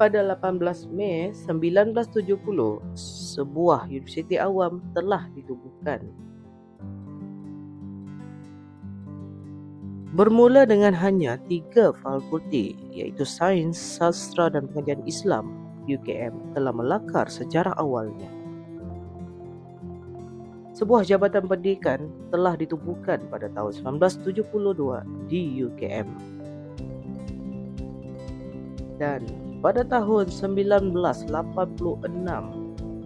pada 18 Mei 1970, sebuah universiti awam telah ditubuhkan. Bermula dengan hanya tiga fakulti iaitu Sains, Sastra dan Pengajian Islam, UKM telah melakar sejarah awalnya. Sebuah jabatan pendidikan telah ditubuhkan pada tahun 1972 di UKM. Dan pada tahun 1986,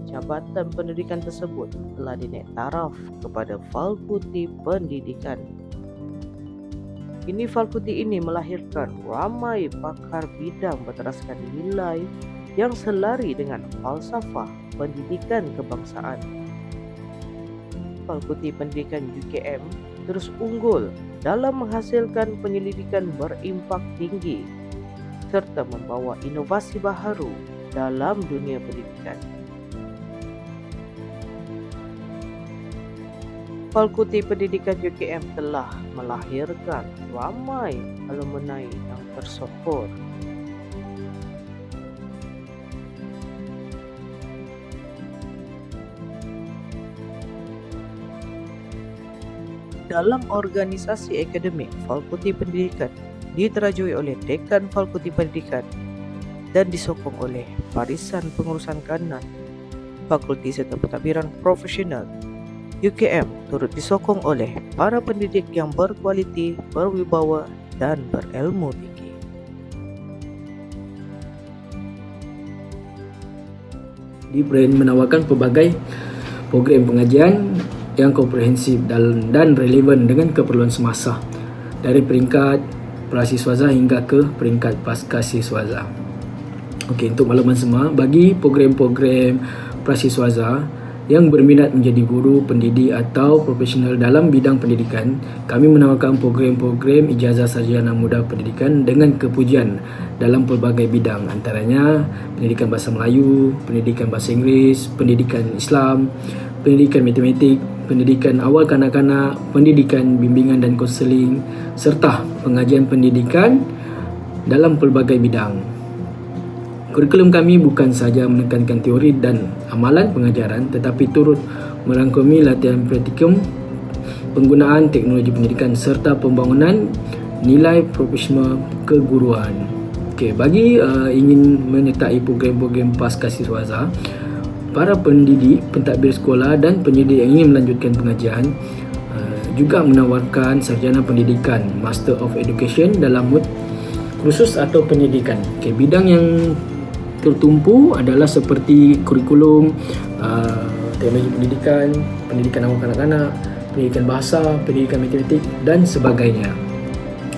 jabatan pendidikan tersebut telah dinaik taraf kepada Fakulti Pendidikan. Kini fakulti ini melahirkan ramai pakar bidang berteraskan nilai yang selari dengan falsafah pendidikan kebangsaan. Fakulti Pendidikan UKM terus unggul dalam menghasilkan penyelidikan berimpak tinggi serta membawa inovasi baharu dalam dunia pendidikan. Fakulti Pendidikan UKM telah melahirkan ramai alumni yang tersohor dalam organisasi akademik Fakulti Pendidikan diterajui oleh Dekan Fakulti Pendidikan dan disokong oleh Barisan Pengurusan Kanan Fakulti serta Pentadbiran Profesional UKM turut disokong oleh para pendidik yang berkualiti, berwibawa dan berilmu tinggi. Di Brain menawarkan pelbagai program pengajian yang komprehensif dan, dan relevan dengan keperluan semasa dari peringkat prasiswaza hingga ke peringkat pasca siswaza. Okey, untuk makluman semua, bagi program-program prasiswaza yang berminat menjadi guru, pendidik atau profesional dalam bidang pendidikan, kami menawarkan program-program ijazah sarjana muda pendidikan dengan kepujian dalam pelbagai bidang antaranya pendidikan bahasa Melayu, pendidikan bahasa Inggeris, pendidikan Islam, pendidikan matematik, pendidikan awal kanak-kanak, pendidikan bimbingan dan konseling serta pengajian pendidikan dalam pelbagai bidang. Kurikulum kami bukan sahaja menekankan teori dan amalan pengajaran tetapi turut merangkumi latihan praktikum penggunaan teknologi pendidikan serta pembangunan nilai profesional keguruan. Okey, bagi uh, ingin menyertai program-program pasca siswaza, para pendidik, pentadbir sekolah dan penyidik yang ingin melanjutkan pengajian juga menawarkan sarjana pendidikan Master of Education dalam mood khusus atau pendidikan. Okay, bidang yang tertumpu adalah seperti kurikulum, uh, teknologi pendidikan, pendidikan awal kanak-kanak, pendidikan bahasa, pendidikan matematik dan sebagainya.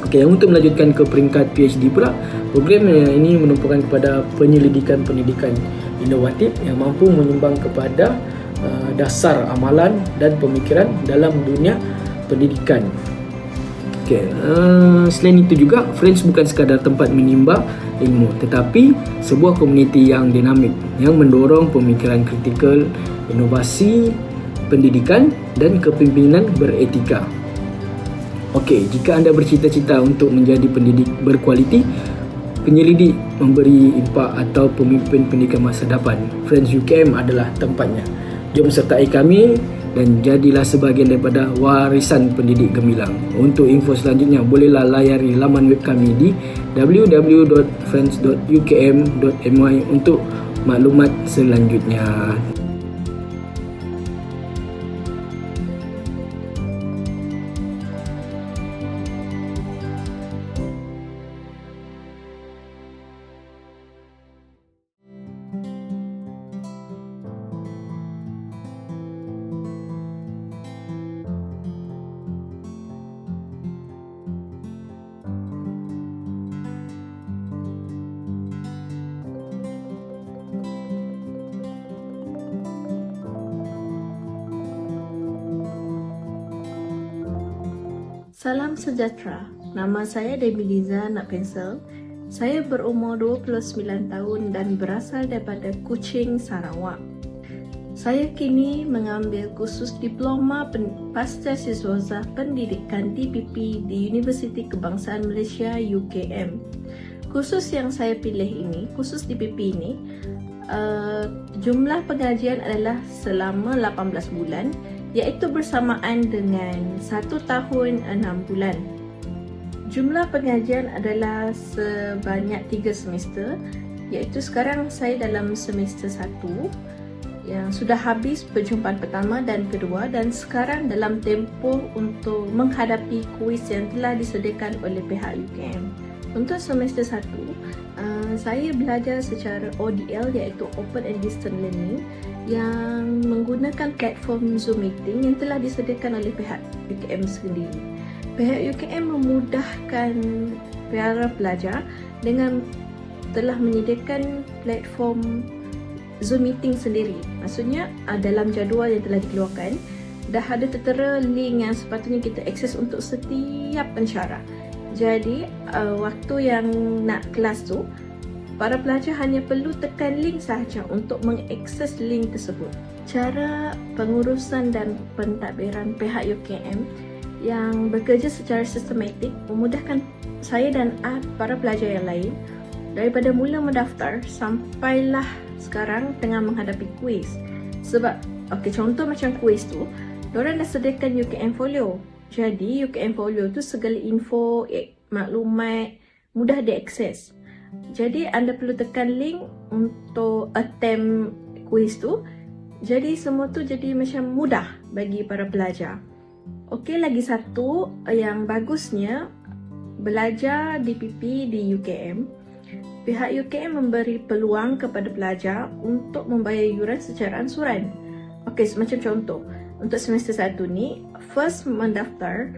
Okey, untuk melanjutkan ke peringkat PhD pula, program ini menumpukan kepada penyelidikan pendidikan inovatif yang mampu menyumbang kepada uh, dasar amalan dan pemikiran dalam dunia pendidikan. Okay. Uh, selain itu juga, Friends bukan sekadar tempat menimba ilmu tetapi sebuah komuniti yang dinamik yang mendorong pemikiran kritikal, inovasi, pendidikan dan kepimpinan beretika. Okey, jika anda bercita-cita untuk menjadi pendidik berkualiti, penyelidik memberi impak atau pemimpin pendidikan masa depan, Friends UKM adalah tempatnya. Jom sertai kami dan jadilah sebahagian daripada warisan pendidik gemilang. Untuk info selanjutnya, bolehlah layari laman web kami di www.friends.ukm.my untuk maklumat selanjutnya. Salam sejahtera. Nama saya Demi Liza Nak Pensel. Saya berumur 29 tahun dan berasal daripada Kuching, Sarawak. Saya kini mengambil kursus Diploma Pasca Siswaza Pendidikan DPP di Universiti Kebangsaan Malaysia UKM. Khusus yang saya pilih ini, khusus DPP ini, uh, jumlah pengajian adalah selama 18 bulan iaitu bersamaan dengan 1 tahun 6 bulan. Jumlah pengajian adalah sebanyak 3 semester iaitu sekarang saya dalam semester 1 yang sudah habis perjumpaan pertama dan kedua dan sekarang dalam tempoh untuk menghadapi kuis yang telah disediakan oleh pihak UKM. Untuk semester 1, uh, saya belajar secara ODL iaitu Open and Distance Learning yang menggunakan platform Zoom Meeting yang telah disediakan oleh pihak UKM sendiri. Pihak UKM memudahkan para pelajar dengan telah menyediakan platform Zoom meeting sendiri. Maksudnya uh, dalam jadual yang telah dikeluarkan dah ada tertera link yang sepatutnya kita akses untuk setiap pensyarah. Jadi uh, waktu yang nak kelas tu para pelajar hanya perlu tekan link sahaja untuk mengakses link tersebut. Cara pengurusan dan pentadbiran pihak UKM yang bekerja secara sistematik memudahkan saya dan para pelajar yang lain daripada mula mendaftar sampailah sekarang tengah menghadapi kuis. Sebab, okey contoh macam kuis tu, diorang dah sediakan UKM Folio. Jadi, UKM Folio tu segala info, eh, maklumat, mudah diakses. Jadi, anda perlu tekan link untuk attempt kuis tu. Jadi, semua tu jadi macam mudah bagi para pelajar. Okey, lagi satu yang bagusnya, belajar DPP di UKM pihak UKM memberi peluang kepada pelajar untuk membayar yuran secara ansuran. Okey, semacam contoh. Untuk semester 1 ni, first mendaftar,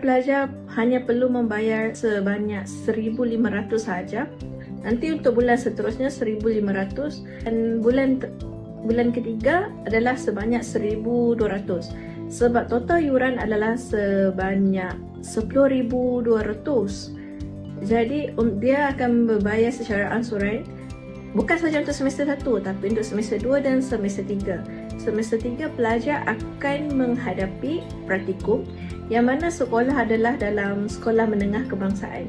pelajar hanya perlu membayar sebanyak 1,500 sahaja. Nanti untuk bulan seterusnya 1,500 dan bulan bulan ketiga adalah sebanyak 1,200. Sebab total yuran adalah sebanyak 10,200. Jadi um, dia akan berbayar secara ansuran bukan sahaja untuk semester 1 tapi untuk semester 2 dan semester 3. Semester 3 pelajar akan menghadapi praktikum yang mana sekolah adalah dalam sekolah menengah kebangsaan.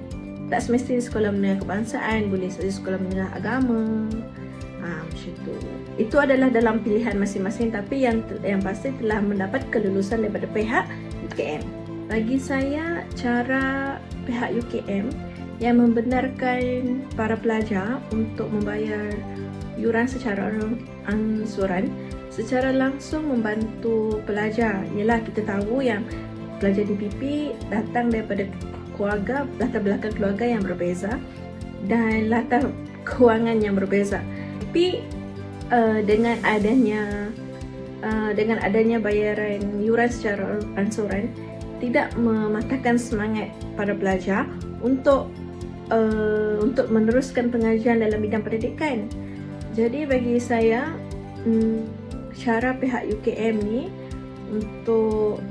Tak semestinya sekolah menengah kebangsaan, boleh saja sekolah menengah agama. Ha, macam tu. Itu adalah dalam pilihan masing-masing tapi yang yang pasti telah mendapat kelulusan daripada pihak UKM. Bagi saya cara pihak UKM yang membenarkan para pelajar untuk membayar yuran secara ansuran secara langsung membantu pelajar ialah kita tahu yang pelajar DPP datang daripada keluarga latar belakang keluarga yang berbeza dan latar kewangan yang berbeza tapi uh, dengan adanya uh, dengan adanya bayaran yuran secara ansuran tidak mematahkan semangat para pelajar untuk uh, untuk meneruskan pengajian dalam bidang pendidikan. Jadi bagi saya um, cara pihak UKM ni untuk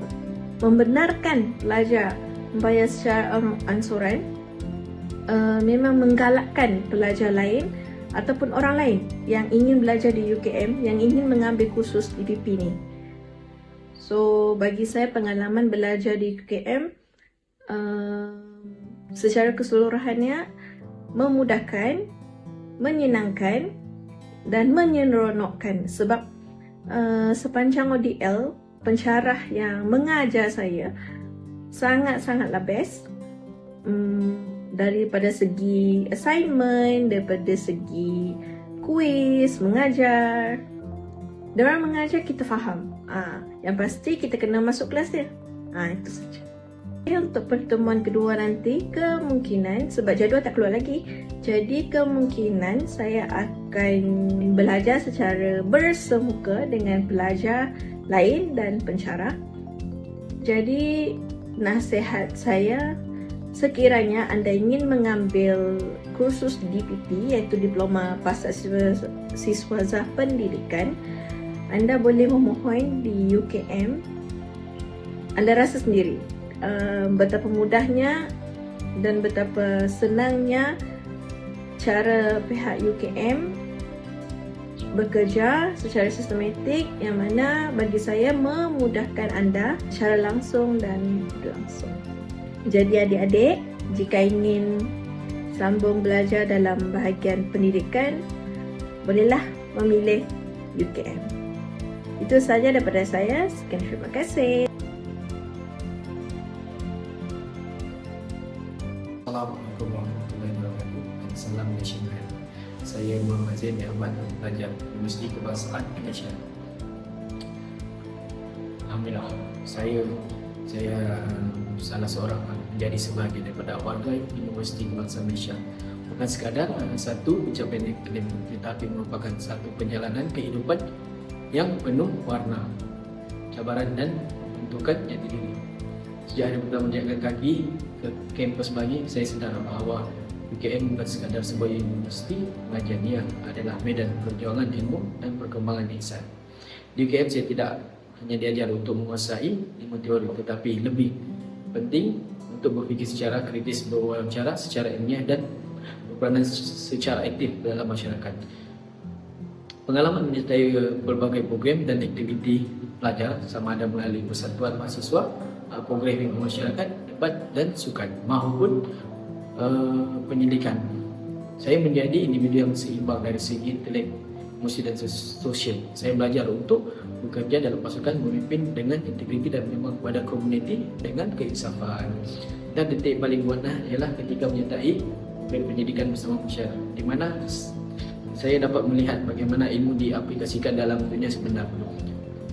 membenarkan pelajar membayar secara ansuran uh, memang menggalakkan pelajar lain ataupun orang lain yang ingin belajar di UKM yang ingin mengambil kursus DPP ni. So bagi saya pengalaman belajar di UKM uh, secara keseluruhannya memudahkan, menyenangkan dan menyeronokkan sebab uh, sepanjang ODL pencarah yang mengajar saya sangat-sangatlah best um, daripada segi assignment, daripada segi kuis, mengajar. Diorang mengajar kita faham. Ah, yang pasti kita kena masuk kelas dia. Ah, itu saja. Untuk pertemuan kedua nanti kemungkinan sebab jadual tak keluar lagi jadi kemungkinan saya akan belajar secara bersemuka dengan pelajar lain dan pencara. Jadi nasihat saya sekiranya anda ingin mengambil kursus DPP iaitu Diploma Pasal Siswa, Siswa Zah Pendidikan anda boleh memohon di UKM anda rasa sendiri uh, betapa mudahnya dan betapa senangnya cara pihak UKM bekerja secara sistematik yang mana bagi saya memudahkan anda secara langsung dan langsung. Jadi adik-adik, jika ingin sambung belajar dalam bahagian pendidikan, bolehlah memilih UKM. Itu sahaja daripada saya. Sekian terima kasih. Assalamualaikum warahmatullahi wabarakatuh salam Malaysia. Saya Muhammad Zain Ahmad pelajar Universiti Kebangsaan Malaysia. Alhamdulillah, saya saya um, salah seorang menjadi sebahagian daripada warga Universiti Kebangsaan Malaysia. Bukan sekadar uh, satu pencapaian akademik tetapi merupakan satu perjalanan kehidupan yang penuh warna, cabaran dan pembentukan jati diri. Sejak hari pertama menjaga kaki ke kampus bagi saya sedar bahawa UKM bukan sekadar sebuah universiti pengajian ia adalah medan perjuangan ilmu dan perkembangan insan. Di UKM saya tidak hanya diajar untuk menguasai ilmu teori tetapi lebih penting untuk berfikir secara kritis, berwawancara secara ilmiah dan berperanan secara aktif dalam masyarakat. Pengalaman menyertai berbagai program dan aktiviti pelajar sama ada melalui persatuan mahasiswa, uh, program masyarakat, debat dan sukan maupun uh, pendidikan. Saya menjadi individu yang seimbang dari segi intelek, emosi dan sos- sosial. Saya belajar untuk bekerja dalam pasukan memimpin dengan integriti dan memang kepada komuniti dengan keinsafan. Dan detik paling warna ialah ketika menyertai pendidikan bersama masyarakat di mana saya dapat melihat bagaimana ilmu diaplikasikan dalam dunia sebenar.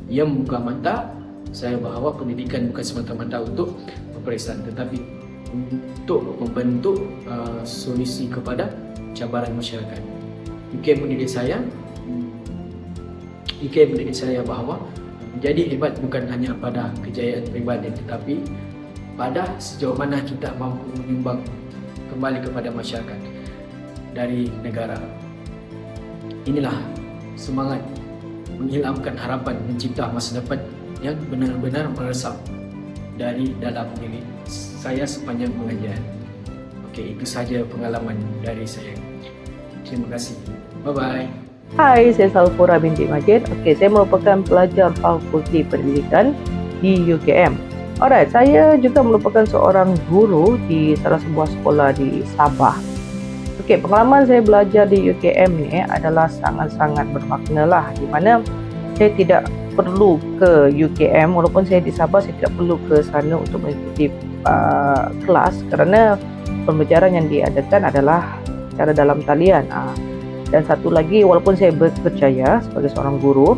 Ia membuka mata saya bahawa pendidikan bukan semata-mata untuk peperiksaan tetapi untuk membentuk uh, solusi kepada cabaran masyarakat. UKM mendidik saya UKM mendidik saya bahawa menjadi hebat bukan hanya pada kejayaan pribadi tetapi pada sejauh mana kita mampu menyumbang kembali kepada masyarakat dari negara. Inilah semangat menghilangkan harapan mencipta masa depan yang benar-benar meresap dari dalam diri saya sepanjang pengajian. Okey, itu saja pengalaman dari saya. Terima kasih. Bye-bye. Hai, saya Salfura binti Majid. Okey, saya merupakan pelajar Fakulti Pendidikan di UKM. Alright, saya juga merupakan seorang guru di salah sebuah sekolah di Sabah. Okey, pengalaman saya belajar di UKM ni eh, adalah sangat-sangat bermakna lah di mana saya tidak perlu ke UKM walaupun saya di Sabah saya tidak perlu ke sana untuk mengikuti uh, kelas kerana pembelajaran yang diadakan adalah secara dalam talian. Uh, dan satu lagi walaupun saya berjaya sebagai seorang guru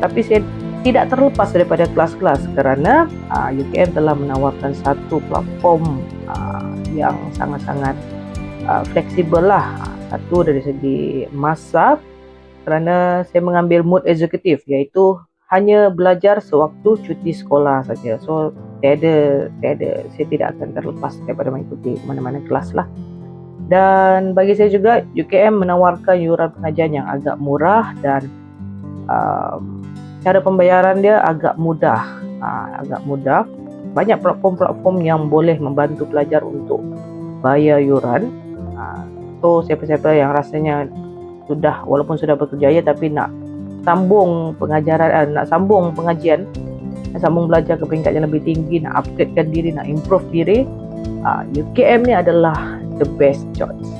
tapi saya tidak terlepas daripada kelas-kelas kerana uh, UKM telah menawarkan satu platform uh, yang sangat-sangat uh, fleksibel lah satu dari segi masa kerana saya mengambil mood eksekutif iaitu hanya belajar sewaktu cuti sekolah saja so tiada tiada. Saya tidak akan terlepas daripada mengikuti mana-mana kelas lah. Dan bagi saya juga UKM menawarkan yuran pengajian yang agak murah dan um, cara pembayaran dia agak mudah. Uh, agak mudah. Banyak platform-platform yang boleh membantu pelajar untuk bayar yuran. Uh, so siapa-siapa yang rasanya sudah walaupun sudah berkerjaya tapi nak sambung pengajaran uh, nak sambung pengajian nak sambung belajar ke peringkat yang lebih tinggi nak upgradekan diri nak improve diri uh, UKM ni adalah the best choice